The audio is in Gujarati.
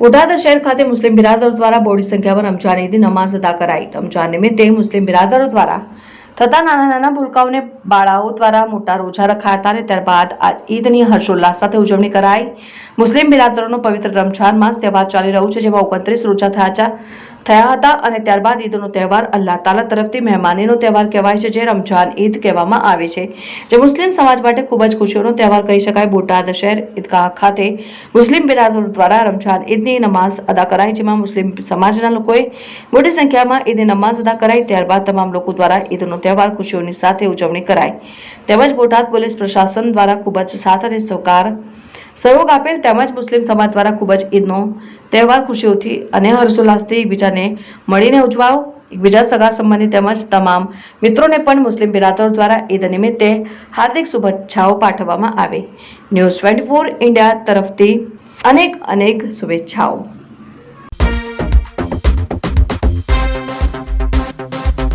બોટાદ શહેર ખાતે મુસ્લિમ બિરાદરો દ્વારા બોડી સંખ્યામાં રમજાન ઈદ નમાઝ અદા કરાઈ. રમજાન નિમિત્તે મુસ્લિમ બિરાદરો દ્વારા થતા નાના નાના ભૂલકાઓને બાળાઓ દ્વારા મોટા રોજા રખાયા અને ત્યારબાદ આ ઈદની હર્ષોલ્લાસ સાથે ઉજવણી કરાઈ. મુસ્લિમ બિરાદરોનો પવિત્ર રમજાન માસ તહેવાર ચાલી રહ્યું છે, જેમાં ઓગણત્રીસ રોજા થયા છે થયા હતા અને ત્યારબાદ ઈદનો તહેવાર અલ્લાહ તાલા તરફથી મહેમાનીનો તહેવાર કહેવાય છે, જે રમજાન ઈદ કહેવામાં આવે છે. જે મુસ્લિમ સમાજ માટે ખૂબ જ ખુશીઓનો તહેવાર કહી શકાય. બોટાદ શહેર ઈદગાહ ખાતે મુસ્લિમ બિરાદરો દ્વારા રમજાન ઈદની નમાઝ અદા કરાઈ, જેમાં મુસ્લિમ સમાજના લોકોએ મોટી સંખ્યામાં ઈદની નમાઝ અદા કરાઈ. ત્યારબાદ તમામ લોકો દ્વારા ઈદનો તહેવાર ખુશીઓની સાથે ઉજવણી કરાઈ. તેમજ બોટાદ પોલીસ પ્રશાસન દ્વારા ખૂબ જ સાથ અને સહકાર સહયોગ આપેલ તેમજ મુસ્લિમ સમાજ દ્વારા ખૂબ જ ઈદનો તહેવાર ખુશીઓથી અને હર્ષોલ્લાસથી એકબીજાને મળીને ઉજવાઓ એકબીજા સગા સંબંધી તેમજ તમામ મિત્રોને પણ મુસ્લિમ બિરાદરો દ્વારા ઈદ નિમિત્તે હાર્દિક શુભેચ્છાઓ પાઠવવામાં આવે. ન્યૂઝ ટ્વેન્ટી ફોર ઇન્ડિયા તરફથી અનેક અનેક શુભેચ્છાઓ.